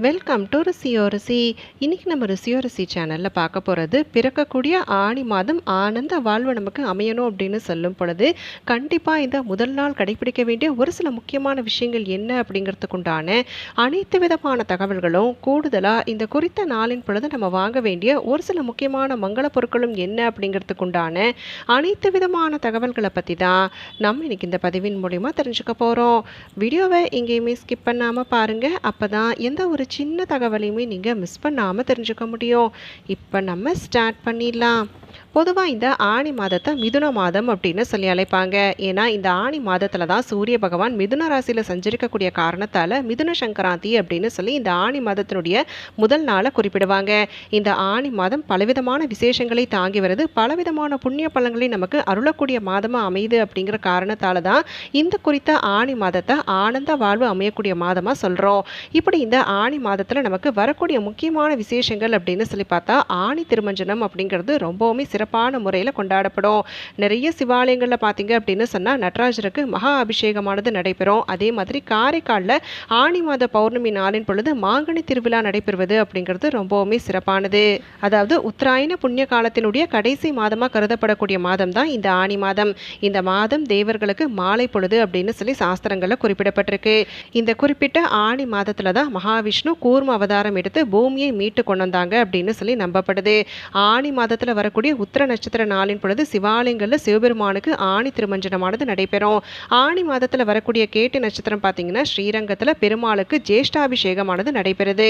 Welcome to ருசியோ ருசி. இன்றைக்கி நம்ம ருசியோ ருசி சேனலில் பார்க்க போகிறது பிறக்கக்கூடிய ஆணி மாதம் ஆனந்த வாழ்வு நமக்கு அமையணும் அப்படின்னு சொல்லும் பொழுது கண்டிப்பாக இந்த முதல் நாள் கடைபிடிக்க வேண்டிய ஒரு சில முக்கியமான விஷயங்கள் என்ன அப்படிங்கிறதுக்குண்டான அனைத்து விதமான தகவல்களும் கூடுதலாக இந்த குறித்த நாளின் பொழுது நம்ம வாங்க வேண்டிய ஒரு சில முக்கியமான மங்கள பொருட்களும் என்ன அப்படிங்கிறதுக்குண்டான அனைத்து விதமான தகவல்களை பற்றி தான் நம்ம இன்றைக்கி இந்த பதிவின் மூலிமா தெரிஞ்சுக்க போகிறோம் வீடியோவை எங்கேயுமே ஸ்கிப் பண்ணாமல் பாருங்கள் அப்போ தான் எந்த ஒரு சின்ன தகவலையுமே நீங்கள் மிஸ் பண்ணாமல் தெரிஞ்சுக்க முடியும். இப்போ நம்ம ஸ்டார்ட் பண்ணிடலாம். பொதுவாக இந்த ஆணி மாதத்தை மிதுன மாதம் அப்படின்னு சொல்லி அழைப்பாங்க. ஏன்னா இந்த ஆணி மாதத்தில் தான் சூரிய பகவான் மிதுன ராசியில் சஞ்சரிக்கக்கூடிய காரணத்தால் மிதுன சங்கராந்தி அப்படின்னு சொல்லி இந்த ஆணி மாதத்தினுடைய முதல் நாளை குறிப்பிடுவாங்க. இந்த ஆணி மாதம் பலவிதமான விசேஷங்களை தாங்கி வருது. பலவிதமான புண்ணிய பலன்களை நமக்கு அருளக்கூடிய மாதமாக அமையுது அப்படிங்கிற காரணத்தால் தான் இந்த குறித்த ஆணி மாதத்தை ஆனந்த வாழ்வு அமையக்கூடிய மாதமாக சொல்கிறோம் இப்படி இந்த ஆணி மாதத்தில் நமக்கு வரக்கூடிய முக்கியமான விசேஷங்கள் அப்படின்னு சொல்லி பார்த்தா ஆணி திருமஞ்சனம் அப்படிங்கிறது ரொம்பவுமே சிறப்பான முறையில் கொண்டாடப்படும். நிறைய சிவாலயங்களில் பார்த்தீங்க அப்படின்னு சொன்னால் நடராஜருக்கு மகா அபிஷேகமானது நடைபெறும். அதே மாதிரி காரைக்காலில் ஆணி மாத பௌர்ணமி நாளின் பொழுது மாங்கனி திருவிழா நடைபெறுவது அப்படிங்கிறது ரொம்பவுமே சிறப்பானது. அதாவது உத்தராயண புண்ணிய காலத்தினுடைய கடைசி மாதமாக கருதப்படக்கூடிய மாதம் தான் இந்த ஆணி மாதம். இந்த மாதம் தேவர்களுக்கு மாலை பொழுது அப்படின்னு சொல்லி சாஸ்திரங்களில் குறிப்பிடப்பட்டிருக்கு. இந்த குறிப்பிட்ட ஆணி மாதத்தில் தான் மகாவிஷ்ணு கூர்ம அவதாரம் எடுத்து பூமியை மீட்டு கொண்டு வந்தாங்க அப்படின்னு சொல்லி நம்பப்படுது. ஆணி மாதத்தில் வரக்கூடிய உத்திர நட்சத்திர நாளின் பொழுது சிவாலயங்களில் சிவபெருமானுக்கு ஆணி திருமஞ்சனமானது நடைபெறும். ஆணி மாதத்தில் வரக்கூடிய கேட்டு நட்சத்திரம் பார்த்தீங்கன்னா ஸ்ரீரங்கத்தில் பெருமாளுக்கு ஜேஷ்டாபிஷேகமானது நடைபெறுது.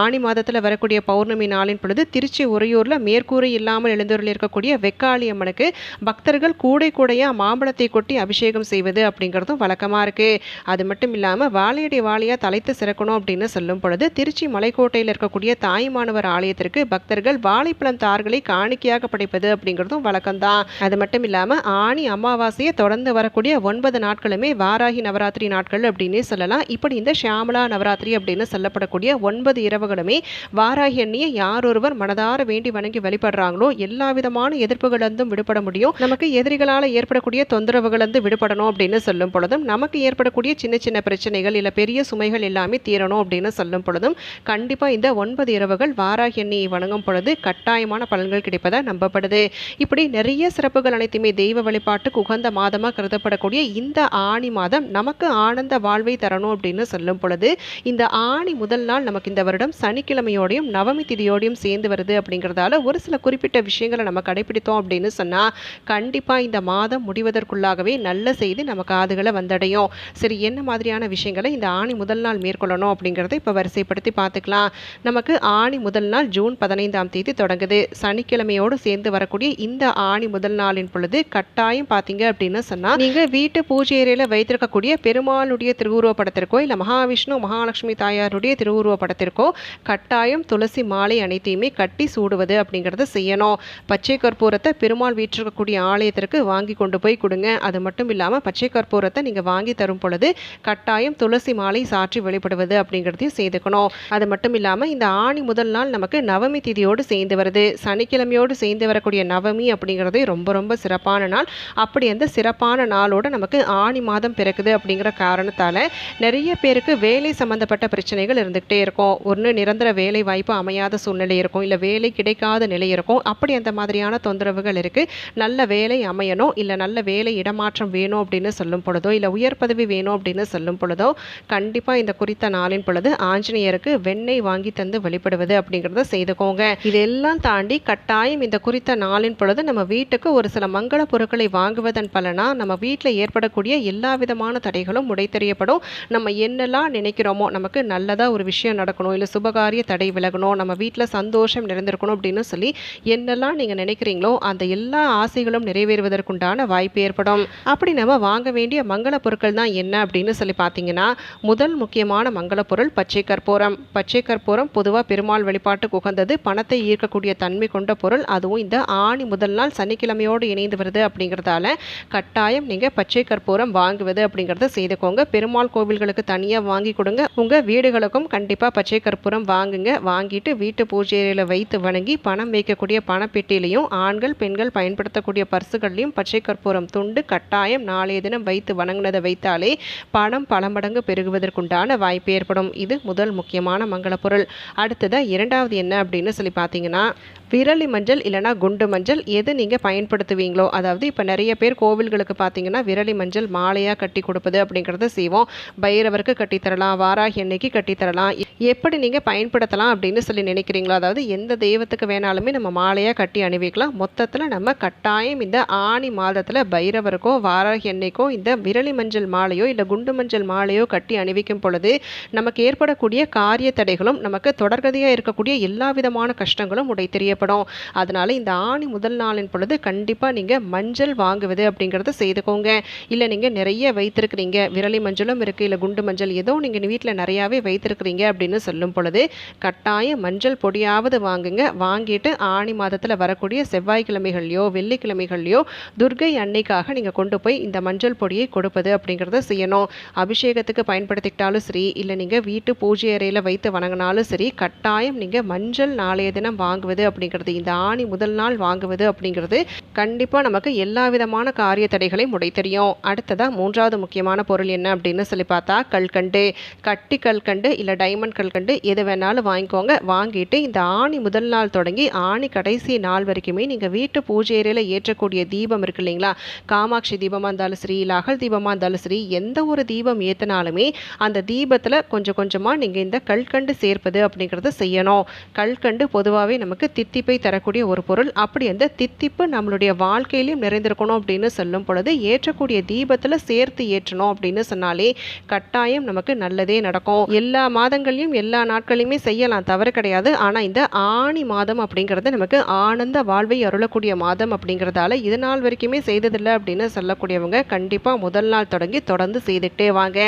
ஆணி மாதத்தில் வரக்கூடிய பௌர்ணமி நாளின் பொழுது திருச்சி உறையூரில் மேற்கூரை இல்லாமல் எழுந்தூரில் இருக்கக்கூடிய வெக்காளி அம்மனுக்கு பக்தர்கள் கூடை கூடையாக மாம்பழத்தை கொட்டி அபிஷேகம் செய்வது அப்படிங்கிறதும் வழக்கமாக இருக்குது அது மட்டும் இல்லாமல் வாழையடி வாழையாக தலைத்து சிறக்கணும் அப்படின்னு சொல்லும் பொழுது திருச்சி மலைக்கோட்டையில் இருக்கக்கூடிய தாய்மானவர் ஆலயத்திற்கு பக்தர்கள் வாழைப்பழம் தார்களை காணிக்கையாக படைப்பது அப்படிங்கிறதும் வழக்கம்தான். அது மட்டும் இல்லாமல் ஆணி அமாவாசையை தொடர்ந்து வரக்கூடிய ஒன்பது நாட்களுமே வாராகி நவராத்திரி நாட்கள் அப்படின்னே சொல்லலாம். இப்படி இந்த ஷியாமலா நவராத்திரி அப்படின்னு சொல்லப்படக்கூடிய ஒன்பது இரவுகளுமே வாராகி அண்ணியை யார் ஒருவர் மனதார வேண்டி வணங்கி வழிபடுறாங்களோ எல்லா விதமான எதிர்ப்புகளிலிருந்தும் விடுபட முடியும். நமக்கு எதிரிகளால் ஏற்படக்கூடிய தொந்தரவுகளிலிருந்து விடுபடணும் அப்படின்னு சொல்லும் பொழுதும் நமக்கு ஏற்படக்கூடிய சின்ன சின்ன பிரச்சனைகள் இல்லை பெரிய சுமைகள் எல்லாமே தீரணும் அப்படின்னு சொல்லும் பொழுதும் கண்டிப்பாக இந்த ஒன்பது இரவுகள் வாராகி எண்ணெயை வணங்கும் பொழுது கட்டாயமான பலன்கள் கிடைப்பதாக நம்பப்படுது. இப்படி நிறைய சிறப்புகள் அனைத்துமே தெய்வ வழிபாட்டுக்கு உகந்த மாதமாக கருதப்படக்கூடிய இந்த ஆணி மாதம் நமக்கு ஆனந்த வாழ்வை தரணும் அப்படின்னு சொல்லும் பொழுது இந்த ஆணி முதல் நாள் நமக்கு இந்த வருடம் சனிக்கிழமையோடையும் நவமி திதியோடையும் சேர்ந்து வருது அப்படிங்கிறதால ஒரு சில குறிப்பிட்ட விஷயங்களை நம்ம கடைபிடித்தோம் அப்படின்னு சொன்னால் கண்டிப்பாக இந்த மாதம் முடிவதற்குள்ளாகவே நல்ல செய்தி நம்ம காதுகளை வந்தடையும். சரி என்ன மாதிரியான விஷயங்களை இந்த ஆணி முதல் நாள் மேற்கொள்ளணும் அப்படிங்கிறத இப்போ வரிசைப்படுத்தி பார்த்துக்கலாம். நமக்கு ஆணி முதல் நாள் ஜூன் பதினைந்தாம் தேதி தொடங்குது. சனிக்கிழமையோடு சேர்ந்து வரக்கூடிய இந்த ஆணி முதல் நாளின் பொழுது கட்டாயம் பார்த்தீங்க அப்படின்னு சொன்னால் நீங்கள் வீட்டு பூஜை அறையில் வைத்திருக்கக்கூடிய பெருமாளுடைய திருவுருவ படத்திற்கோ இல்லை மகாவிஷ்ணு மகாலட்சுமி தாயாருடைய திருவுருவ படத்திற்கோ கட்டாயம் துளசி மாலை அனைத்தையுமே கட்டி சூடுவது அப்படிங்கிறத செய்யணும். பச்சை கற்பூரத்தை பெருமாள் வீற்றிருக்கக்கூடிய ஆலயத்திற்கு வாங்கி கொண்டு போய் கொடுங்க. அது மட்டும் இல்லாமல் பச்சை கற்பூரத்தை நீங்கள் வாங்கி தரும் பொழுது கட்டாயம் துளசி மாலை சாற்றி வெளிப்படுவது அப்படிங்கிறதையும் செய்துக்கணும் அது மட்டும் இல்லாமல் இந்த ஆணி முதல் நாள் நமக்கு நவமி திதியோடு சேர்ந்து வருது. சனிக்கிழமையோடு சேர்ந்து வரக்கூடிய நவமி அப்படிங்கிறது ரொம்ப ரொம்ப சிறப்பான நாள். அப்படி அந்த சிறப்பான நாளோட நமக்கு ஆணி மாதம் பிறக்குது அப்படிங்கிற காரணத்தால் நிறைய பேருக்கு வேலை சம்மந்தப்பட்ட பிரச்சனைகள் இருந்துக்கிட்டே இருக்கும். ஒன்று நிரந்தர வேலை வாய்ப்பு அமையாத சூழ்நிலை இருக்கும். இல்லை வேலை கிடைக்காத நிலை இருக்கும். அப்படி அந்த மாதிரியான தொந்தரவுகள் இருக்குது நல்ல வேலை அமையணும். இல்லை நல்ல வேலை இடமாற்றம் வேணும் அப்படின்னு சொல்லும் பொழுதோ இல்லை உயர் பதவி வேணும் அப்படின்னு சொல்லும் பொழுதோ கண்டிப்பாக இந்த குறித்த நாளின் பொழுது ஆஞ்சநேயருக்கு வெண்ணெய் வாங்கி தந்து வழிபடுவது அப்படிங்கிறத செய்துக்கோங்க. இதெல்லாம் தாண்டி கட்டாயம் இந்த குறித்த நாளின் பொழுது நம்ம வீட்டுக்கு ஒரு சில மங்கள பொருட்களை வாங்குவதன் பலனா நம்ம வீட்டில் ஏற்படக்கூடிய எல்லா விதமான தடைகளும் உடைத்தெறியப்படும் நம்ம என்னெல்லாம் நினைக்கிறோமோ நமக்கு நல்லதாக ஒரு விஷயம் நடக்கணும் இல்லை சுபகாரிய தடை விலகணும் நம்ம வீட்டில் சந்தோஷம் நிறைந்திருக்கணும் அப்படின்னு சொல்லி என்னெல்லாம் நீங்கள் நினைக்கிறீங்களோ அந்த எல்லா ஆசைகளும் நிறைவேறுவதற்குண்டான வாய்ப்பு ஏற்படும். அப்படி நம்ம வாங்க வேண்டிய மங்கள பொருட்கள் தான் என்ன அப்படின்னு சொல்லி பார்த்தீங்கன்னா முதல் முக்கியமான மங்கள பொருள் பச்சை கற்பூரம் பச்சை கற்பூரம் பொதுவாக பெருமாள் வழிபாட்டுக்கு உகந்தது. பணத்தை ஈர்க்கக்கூடிய தன்மை கொண்ட பொருள். அதுவும் இந்த ஆணி முதல் நாள் சனிக்கிழமையோடு இணைந்து வருது அப்படிங்கிறதால கட்டாயம் நீங்கள் பச்சை கற்பூரம் வாங்குவது அப்படிங்கிறத செய்துக்கோங்க. பெருமாள் கோவில்களுக்கு தனியாக வாங்கி கொடுங்க. உங்கள் வீடுகளுக்கும் கண்டிப்பாக பச்சை கற்பூரம் வாங்குங்க. வாங்கிட்டு வீட்டு பூஜையில் வைத்து வணங்கி பணம் வைக்கக்கூடிய பணப்பெட்டிலையும் ஆண்கள் பெண்கள் பயன்படுத்தக்கூடிய பர்சுகள்லையும் பச்சை கற்பூரம் துண்டு கட்டாயம் நாளைய தினம் வைத்து வணங்கினதை வைத்தாலே பணம் பல மடங்கு பெருகுவதற்குண்டான வாய்ப்பு ஏற்படும். இது முதல் முக்கியமான மங்கள பொருள். அடுத்ததாக இரண்டாவது என்ன அப்படின்னு சொல்லி பார்த்தீங்கன்னா விரலி மஞ்சள் இல்லைனா குண்டு மஞ்சள் எது நீங்கள் பயன்படுத்துவீங்களோ? அதாவது இப்போ நிறைய பேர் கோவில்களுக்கு பார்த்தீங்கன்னா விரலி மஞ்சள் மாலையாக கட்டி கொடுப்பது அப்படிங்கிறத செய்வோம். பைரவருக்கு கட்டித்தரலாம் வாராகி அன்னைக்கு கட்டித்தரலாம் எப்படி நீங்கள் பயன்படுத்தலாம் அப்படின்னு சொல்லி நினைக்கிறீங்களோ? அதாவது எந்த தெய்வத்துக்கு வேணாலுமே நம்ம மாலையாக கட்டி அணிவிக்கலாம். மொத்தத்தில் நம்ம கட்டாயம் இந்த ஆணி மாதத்தில் பைரவருக்கோ வாராகி அன்னைக்கும் இந்த விரலி மஞ்சள் மாலையோ இல்லை குண்டு மஞ்சள் மாலையோ கட்டி அணிவிக்கும் பொழுது நமக்கு ஏற்படக்கூடிய காரிய தடைகளும் நமக்கு தொடர்கதையாக இருக்கக்கூடிய எல்லா விதமான கஷ்டங்களும் உடை ஏற்படும் அதனால இந்த ஆணி முதல் நாளின் பொழுது கண்டிப்பாக நீங்கள் மஞ்சள் வாங்குவது அப்படிங்கிறத செய்துக்கோங்க. இல்லை நீங்கள் நிறைய வைத்திருக்கிறீங்க. விரலி மஞ்சளும் இருக்குது இல்லை குண்டு மஞ்சள் ஏதோ நீங்கள் வீட்டில் நிறையாவே வைத்திருக்கிறீங்க அப்படின்னு சொல்லும் பொழுது கட்டாயம் மஞ்சள் பொடியாவது வாங்குங்க. வாங்கிட்டு ஆணி மாதத்தில் வரக்கூடிய செவ்வாய்க்கிழமைகள்லையோ வெள்ளிக்கிழமைகள்லையோ துர்கை அன்னைக்காக நீங்கள் கொண்டு போய் இந்த மஞ்சள் பொடியை கொடுப்பது அப்படிங்கிறத செய்யணும். அபிஷேகத்துக்கு பயன்படுத்திக்கிட்டாலும் சரி இல்லை நீங்கள் வீட்டு பூஜை அறையில் வைத்து வணங்கினாலும் சரி கட்டாயம் நீங்கள் மஞ்சள் நாளைய தினம் வாங்குவது அப்படிங்கிறது இந்த ஆணி முதல் நாள் வாங்குவது அப்படிங்கிறது கண்டிப்பாக நமக்கு எல்லா விதமான காரிய தடைகளையும் உடை தெரியும். அடுத்ததாக மூன்றாவது முக்கியமான பொருள் என்ன அப்படின்னு சொல்லி பார்த்தா கல்கண்டு. கட்டி கல்கண்டு இல்லை டைமண்ட் கல்கண்டு எது வேணாலும் வாங்கிக்கோங்க. வாங்கிட்டு இந்த ஆணி முதல் நாள் தொடங்கி ஆணி கடைசி நாள் வரைக்குமே நீங்கள் வீட்டு பூஜை அறையில் ஏற்றக்கூடிய தீபம் இருக்கு இல்லைங்களா? காமாட்சி தீபமாக இருந்தாலும் சரி இல்லை அகல் தீபமாக இருந்தாலும் சரி எந்த ஒரு தீபம் ஏற்றினாலுமே அந்த தீபத்தில் கொஞ்சம் கொஞ்சமாக நீங்கள் இந்த கல்கண்டு சேர்ப்பது அப்படிங்கிறத செய்யணும். கல்கண்டு பொதுவாகவே நமக்கு தித்தி தித்திப்பை தரக்கூடிய ஒரு பொருள். அப்படி அந்த தித்திப்பு நம்மளுடைய வாழ்க்கையிலையும் நிறைந்திருக்கணும் அப்படின்னு சொல்லும் பொழுது ஏற்றக்கூடிய தீபத்தில் சேர்த்து ஏற்றணும் அப்படின்னு சொன்னாலே கட்டாயம் நமக்கு நல்லதே நடக்கும். எல்லா மாதங்களையும் எல்லா நாட்களையுமே செய்யலாம் தவறு கிடையாது. ஆனால் இந்த ஆணி மாதம் அப்படிங்கிறது நமக்கு ஆனந்த வாழ்வை அருளக்கூடிய மாதம் அப்படிங்கிறதால இது நாள் வரைக்குமே செய்ததில்லை அப்படின்னு சொல்லக்கூடியவங்க கண்டிப்பாக முதல் நாள் தொடங்கி தொடர்ந்து செய்துகிட்டே வாங்க.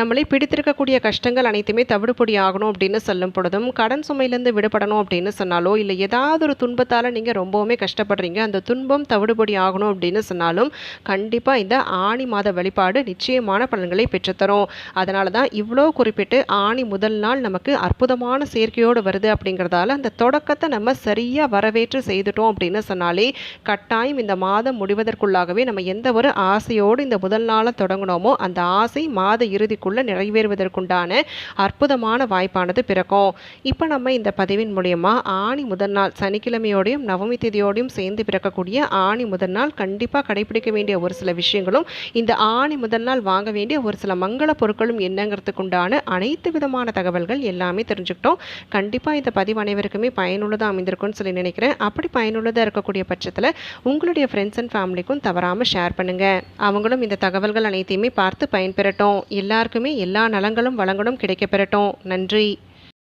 நம்மளை பிடித்திருக்கக்கூடிய கஷ்டங்கள் அனைத்துமே தவிடுபொடி ஆகணும் அப்படின்னு சொல்லும் பொழுதும் கடன் சுமையிலேருந்து விடுபடணும் அப்படின்னு சொன்னாலோ இல்லை ஏதாவது ஒரு துன்பத்தால் நீங்கள் ரொம்பவுமே கஷ்டப்படுறீங்க. அந்த துன்பம் தவிடுபடி ஆகணும் அப்படின்னு சொன்னாலும் கண்டிப்பாக இந்த ஆணி மாத வழிபாடு நிச்சயமான பலன்களை பெற்றுத்தரும். அதனால தான் இவ்வளோ குறிப்பிட்டு ஆணி முதல் நாள் நமக்கு அற்புதமான சேர்க்கையோடு வருது அப்படிங்கிறதால அந்த தொடக்கத்தை நம்ம சரியாக வரவேற்று செய்துட்டோம் அப்படின்னு சொன்னாலே கட்டாயம் இந்த மாதம் முடிவதற்குள்ளாகவே நம்ம எந்த ஒரு ஆசையோடு இந்த முதல் நாளை தொடங்கினோமோ அந்த ஆசை மாத இறுதிக்குள்ளே நிறைவேறுவதற்குண்டான அற்புதமான வாய்ப்பானது பிறக்கும். இப்போ நம்ம இந்த பதிவின் மூலயமா ஆணி முதல் நாள் சனிக்கிழமையோடையும் நவமி திதியோடையும் சேர்ந்து பிறக்கக்கூடிய ஆணி முதல் நாள் கண்டிப்பாக கடைபிடிக்க வேண்டிய ஒரு சில விஷயங்களும் இந்த ஆணி முதல் நாள் வாங்க வேண்டிய ஒரு சில மங்கள பொருட்களும் என்னங்கிறதுக்குண்டான அனைத்து விதமான தகவல்கள் எல்லாமே தெரிஞ்சுக்கிட்டோம். கண்டிப்பாக இந்த பதிவு அனைவருக்குமே பயனுள்ளதாக அமைந்திருக்கும்னு சொல்லி நினைக்கிறேன். அப்படி பயனுள்ளதாக இருக்கக்கூடிய பட்சத்தில் உங்களுடைய ஃப்ரெண்ட்ஸ் அண்ட் ஃபேமிலிக்கும் தவறாமல் ஷேர் பண்ணுங்கள் அவங்களும் இந்த தகவல்கள் அனைத்தையுமே பார்த்து பயன்பெறட்டும். எல்லாருக்குமே எல்லா நலங்களும் வளங்களும் கிடைக்கப்பெறட்டும். நன்றி.